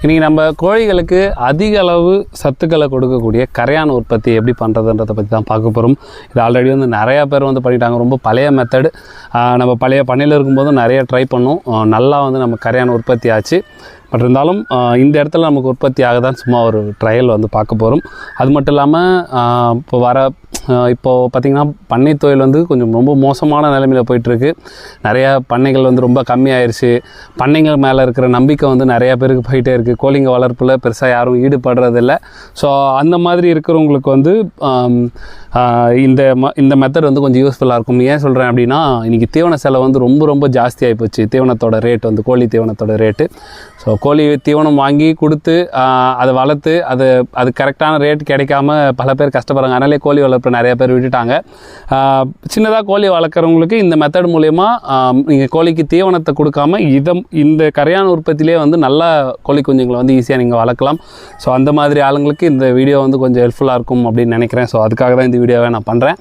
இன்றைக்கி நம்ம கோழிகளுக்கு அதிக அளவு சத்துக்களை கொடுக்கக்கூடிய கரையான் உற்பத்தி எப்படி பண்ணுறதுன்றதை பற்றி தான் பார்க்க போகிறோம் இது ஆல்ரெடி வந்து நிறையா பேர் வந்து பண்ணிட்டாங்க. ரொம்ப பழைய மெத்தடு நம்ம பழைய பண்ணையில் இருக்கும்போது நிறைய ட்ரை பண்ணோம். நல்லா வந்து நம்ம கரையான் உற்பத்தி ஆச்சு. பட் இருந்தாலும் இந்த இடத்துல நமக்கு உற்பத்தி தான் சும்மா ஒரு ட்ரையல் வந்து பார்க்க போகிறோம் அது மட்டும் இல்லாமல் இப்போ வர இப்போது பார்த்திங்கன்னா பண்ணை தொழில் வந்து கொஞ்சம் ரொம்ப மோசமான நிலைமையில் போயிட்டுருக்கு. நிறையா பண்ணைகள் வந்து ரொம்ப கம்மியாயிருச்சு. பண்ணைகள் மேலே இருக்கிற நம்பிக்கை வந்து நிறையா பேருக்கு போயிட்டே இருக்குது கோழிங்க வளர்ப்பில் பெருசாக யாரும் ஈடுபடுறதில்ல. ஸோ அந்த மாதிரி இருக்கிறவங்களுக்கு வந்து இந்த ம இந்த மெத்தட் வந்து கொஞ்சம் யூஸ்ஃபுல்லாக இருக்கும். ஏன் சொல்கிறேன் அப்படின்னா இன்றைக்கி தீவன செலவு வந்து ரொம்ப ரொம்ப ஜாஸ்தியாகி போச்சு தீவனத்தோட ரேட் வந்து கோழி தீவனத்தோட ரேட்டு ஸோ கோழி தீவனம் வாங்கி கொடுத்து அதை வளர்த்து அது அது கரெக்டான ரேட் கிடைக்காம பல பேர் கஷ்டப்படுறாங்க. அதனாலே கோழி வளர்ப்பு நிறைய பேர் விட்டுட்டாங்க. சின்னதாக கோழி வளர்க்குறவங்களுக்கு இந்த மெத்தட் மூலயமா நீங்கள் கோழிக்கு தீவனத்தை கொடுக்காம இதம் இந்த கரையான் உற்பத்தியிலே வந்து நல்லா கோழி குஞ்சுங்களை வந்து ஈஸியாக நீங்கள் வளர்க்கலாம். ஸோ அந்த மாதிரி ஆளுங்களுக்கு இந்த வீடியோ வந்து கொஞ்சம் ஹெல்ப்ஃபுல்லாக இருக்கும் அப்படின்னு நினைக்கிறேன். ஸோ அதுக்காக தான் இந்த வீடியோவை நான் பண்ணுறேன்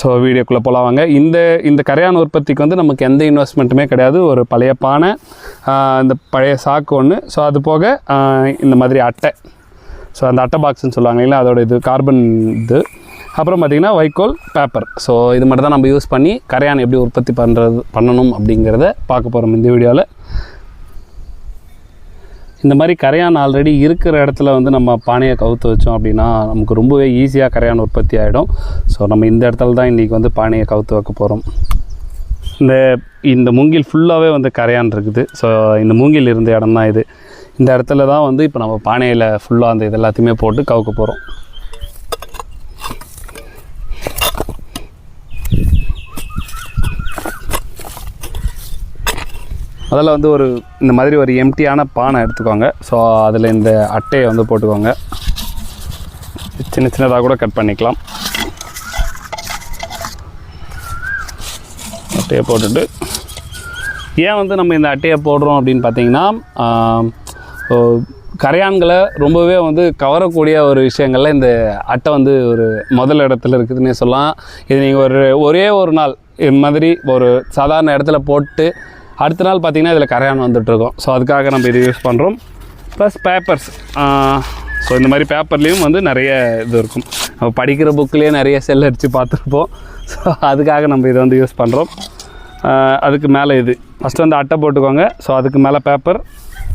ஸோ வீடியோக்குள்ளே போகலாம் வாங்க. இந்த இந்த கரையான் உற்பத்திக்கு வந்து நமக்கு எந்த இன்வெஸ்ட்மெண்ட்டுமே கிடையாது. ஒரு பழைய பானை இந்த பழைய சாக்கு ஒன்று ஸோ அது போக இந்த மாதிரி அட்டை. ஸோ அந்த அட்டை பாக்ஸ்னு சொல்லுவாங்க இல்லைங்களா அதோட இது கார்பன் இது. அப்புறம் பார்த்திங்கன்னா வைக்கோல் பேப்பர் ஸோ இது மட்டும் தான் நம்ம யூஸ் பண்ணி கரையான் எப்படி உற்பத்தி பண்ணுறது பண்ணணும் அப்படிங்கிறத பார்க்க போகிறோம் இந்த வீடியோவில் இந்த மாதிரி கரையான் ஆல்ரெடி இருக்கிற இடத்துல வந்து நம்ம பானையை கவுத்து வச்சோம் அப்படின்னா நமக்கு ரொம்பவே ஈஸியாக கரையான் உற்பத்தி ஆகிடும் ஸோ நம்ம இந்த இடத்துல தான் இன்றைக்கி வந்து பானையை கவுத்து வைக்க போகிறோம் இந்த இந்த மூங்கில் ஃபுல்லாகவே வந்து கரையான் இருக்குது ஸோ இந்த மூங்கில் இருந்த இடம் தான் இது. இந்த இடத்துல தான் வந்து இப்போ நம்ம பானையில் ஃபுல்லாக அந்த இது எல்லாத்தையுமே போட்டு கவுக்க போகிறோம் அதில் வந்து ஒரு இந்த மாதிரி ஒரு எம்டியான பானை எடுத்துக்கோங்க. ஸோ அதில் இந்த அட்டையை வந்து போட்டுக்கோங்க. சின்ன சின்னதாக கூட கட் பண்ணிக்கலாம். அட்டையை போட்டுட்டு ஏன் வந்து நம்ம இந்த அட்டையை போடுறோம் அப்படின்னு பார்த்தீங்கன்னா கரையான்களை ரொம்பவே வந்து கவரக்கூடிய ஒரு விஷயங்களில் இந்த அட்டை வந்து ஒரு முதல் இடத்துல இருக்குதுன்னே சொல்லலாம். இது நீங்கள் ஒரு ஒரே ஒரு நாள் இது மாதிரி ஒரு சாதாரண இடத்துல போட்டு அடுத்த நாள் பார்த்தீங்கன்னா இதில் கரையான் வந்துட்டுருக்கோம். ஸோ அதுக்காக நம்ம இது யூஸ் பண்ணுறோம் ப்ளஸ் பேப்பர்ஸ் ஸோ இந்த மாதிரி பேப்பர்லேயும் வந்து நிறைய இது இருக்கும். நம்ம படிக்கிற புக்லேயே நிறைய செல் அடித்து பார்த்துருப்போம். ஸோ அதுக்காக நம்ம இதை வந்து யூஸ் பண்ணுறோம் அதுக்கு மேலே இது. ஃபஸ்ட்டு வந்து அட்டை போட்டுக்கோங்க. ஸோ அதுக்கு மேலே பேப்பர்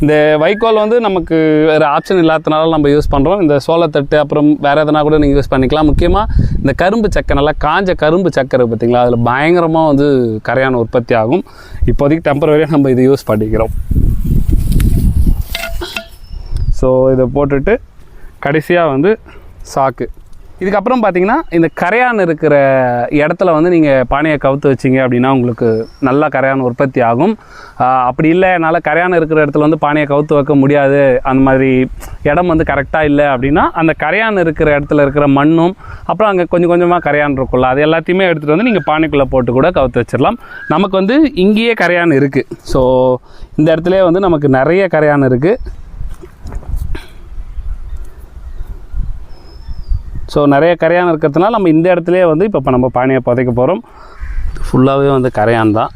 இந்த வைக்கோல் வந்து நமக்கு வேறு ஆப்ஷன் இல்லாதனால நம்ம யூஸ் பண்ணுறோம் இந்த சோளத்தட்டு அப்புறம் வேறு எதனா கூட நீங்கள் யூஸ் பண்ணிக்கலாம். முக்கியமாக இந்த கரும்பு சக்கை நல்லா காஞ்ச கரும்பு சக்கரை பார்த்தீங்களா? அதில் பயங்கரமாக வந்து கரையான உற்பத்தி ஆகும். இப்போதைக்கு டெம்பரவரியாக நம்ம இது யூஸ் பண்ணிக்கிறோம். ஸோ இதை போட்டுட்டு கடைசியாக வந்து சாக்கு. இதுக்கப்புறம் பார்த்தீங்கன்னா இந்த கரையான் இருக்கிற இடத்துல வந்து நீங்கள் பானையை கவுத்து வச்சிங்க அப்படின்னா உங்களுக்கு நல்லா கரையான் உற்பத்தி ஆகும். அப்படி இல்லை என்னால் கரையான் இருக்கிற இடத்துல வந்து பானையை கவுத்து வைக்க முடியாது அந்த மாதிரி இடம் வந்து கரெக்டாக இல்லை அப்படின்னா அந்த கரையான் இருக்கிற இடத்துல இருக்கிற மண்ணும் அப்புறம் அங்கே கொஞ்சம் கொஞ்சமாக கரையான் இருக்கும்ல அது எல்லாத்தையுமே எடுத்துகிட்டு வந்து நீங்கள் பானைக்குள்ளே போட்டு கூட கவுத்து வச்சிடலாம். நமக்கு வந்து இங்கேயே கரையான் இருக்குது ஸோ இந்த இடத்துல வந்து நமக்கு நிறைய கரையான் இருக்குது ஸோ நிறைய கரையான் இருக்கிறதுனால நம்ம இந்த இடத்துலையே வந்து இப்போ இப்போ நம்ம பானையை புதைக்க போகிறோம் ஃபுல்லாகவே வந்து கரையான் தான்.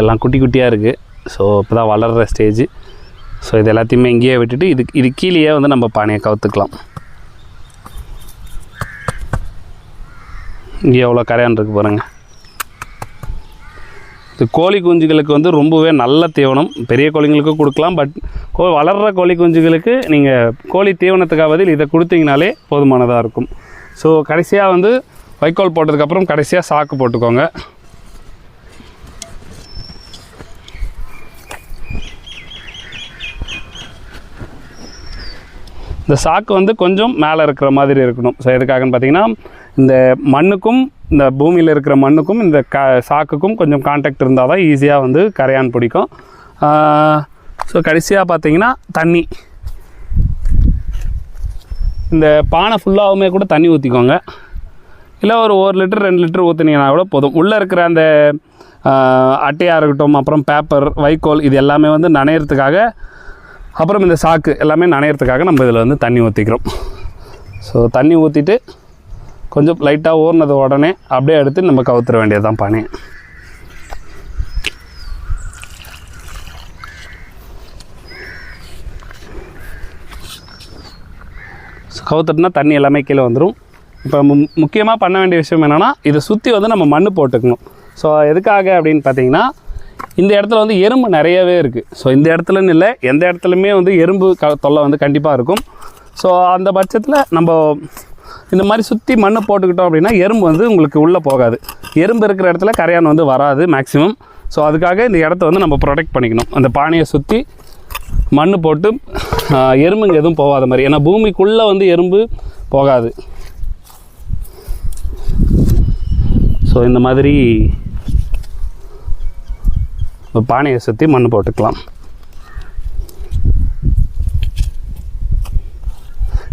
எல்லாம் குட்டி குட்டியாக இருக்குது ஸோ இப்போ தான் வளர்கிற ஸ்டேஜ் ஸோ இது எல்லாத்தையுமே இங்கேயே விட்டுட்டு இது இது கீழேயே வந்து நம்ம பானையை கவுத்துக்கலாம். இங்கே எவ்வளோ கரையான் இருக்கு பாருங்கள் இது கோழி குஞ்சுகளுக்கு வந்து ரொம்பவே நல்ல தீவனம். பெரிய கோழிங்களுக்கும் கொடுக்கலாம் பட் கோ வளர்கிற கோழி குஞ்சுகளுக்கு நீங்கள் கோழி தீவனத்துக்காக பதில் இதை கொடுத்தீங்கனாலே போதுமானதாக இருக்கும். ஸோ கடைசியாக வந்து வைக்கோல் போட்டதுக்கப்புறம் கடைசியாக சாக்கு போட்டுக்கோங்க. இந்த சாக்கு வந்து கொஞ்சம் மேலே இருக்கிற மாதிரி இருக்கணும். ஸோ எதுக்காகன்னு பார்த்தீங்கன்னா இந்த மண்ணுக்கும் இந்த பூமியில் இருக்கிற மண்ணுக்கும் இந்த க சாக்குக்கும் கொஞ்சம் காண்டாக்ட் இருந்தால் தான் ஈஸியாக வந்து கரையான் பிடிக்கும். ஸோ கடைசியாக பார்த்தீங்கன்னா தண்ணி. இந்த பானை ஃபுல்லாகவுமே கூட தண்ணி ஊற்றிக்கோங்க இல்லை ஒரு ஒரு லிட்டர் ரெண்டு லிட்டர் ஊற்றுனீங்கன்னா கூட போதும். உள்ளே இருக்கிற அந்த அட்டையாக இருக்கட்டும் அப்புறம் பேப்பர் வைக்கோல் இது எல்லாமே வந்து நனையிறதுக்காக அப்புறம் இந்த சாக்கு எல்லாமே நனையிறதுக்காக நம்ம இதில் வந்து தண்ணி ஊற்றிக்கிறோம் ஸோ தண்ணி ஊற்றிட்டு கொஞ்சம் லைட்டாக ஊறினது உடனே அப்படியே எடுத்து நம்ம கவுத்துற வேண்டியதுதான் பனி. கவுத்துட்டுனா தண்ணி எல்லாமே கீழே வந்துடும் இப்போ முக்கியமாக பண்ண வேண்டிய விஷயம் என்னென்னா இதை சுற்றி வந்து நம்ம மண் போட்டுக்கணும். ஸோ எதுக்காக அப்படின்னு பார்த்தீங்கன்னா இந்த இடத்துல வந்து எறும்பு நிறையவே இருக்குது ஸோ இந்த இடத்துலன்னு இல்லை எந்த இடத்துலையுமே வந்து எறும்பு க தொல்லை வந்து கண்டிப்பாக இருக்கும். ஸோ அந்த பட்சத்தில் நம்ம இந்த மாதிரி சுற்றி மண் போட்டுக்கிட்டோம் அப்படின்னா எறும்பு வந்து உங்களுக்கு உள்ளே போகாது. எறும்பு இருக்கிற இடத்துல கரையான் வந்து வராது மேக்ஸிமம் ஸோ அதுக்காக இந்த இடத்த வந்து நம்ம ப்ரொடெக்ட் பண்ணிக்கணும். அந்த பானையை சுற்றி மண் போட்டு எறும்புங்க எதுவும் போகாத மாதிரி. ஏன்னா பூமிக்குள்ளே வந்து எறும்பு போகாது. ஸோ இந்த மாதிரி பானையை சுற்றி மண் போட்டுக்கலாம்.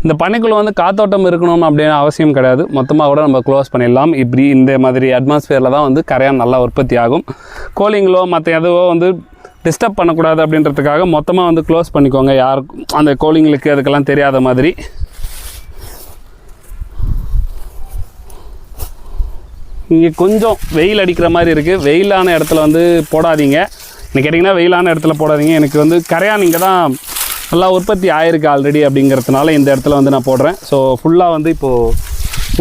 இந்த பனிக்குள்ளே வந்து காத்தோட்டம் இருக்கணும் அப்படின்னு அவசியம் கிடையாது. மொத்தமாக கூட நம்ம க்ளோஸ் பண்ணிடலாம். இப்படி இந்த மாதிரி அட்மாஸ்பியரில் தான் வந்து கரையான் நல்லா உற்பத்தி ஆகும். கோலிங்களோ மற்ற எதுவோ வந்து டிஸ்டர்ப் பண்ணக்கூடாது அப்படின்றதுக்காக மொத்தமாக வந்து க்ளோஸ் பண்ணிக்கோங்க. யாருக்கும் அந்த கோலிங்களுக்கு அதுக்கெல்லாம் தெரியாத மாதிரி. இங்கே கொஞ்சம் வெயில் அடிக்கிற மாதிரி இருக்குது வெயிலான இடத்துல வந்து போடாதீங்க. இன்னைக்கு கேட்டிங்கன்னா வெயிலான இடத்துல போடாதீங்க. எனக்கு வந்து கரையான் இங்கே தான் நல்லா உற்பத்தி ஆயிருக்கு ஆல்ரெடி அப்படிங்கிறதுனால இந்த இடத்துல வந்து நான் போடுறேன். ஸோ ஃபுல்லாக வந்து இப்போது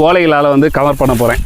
ஓலைகளால் வந்து கவர் பண்ண போகிறேன்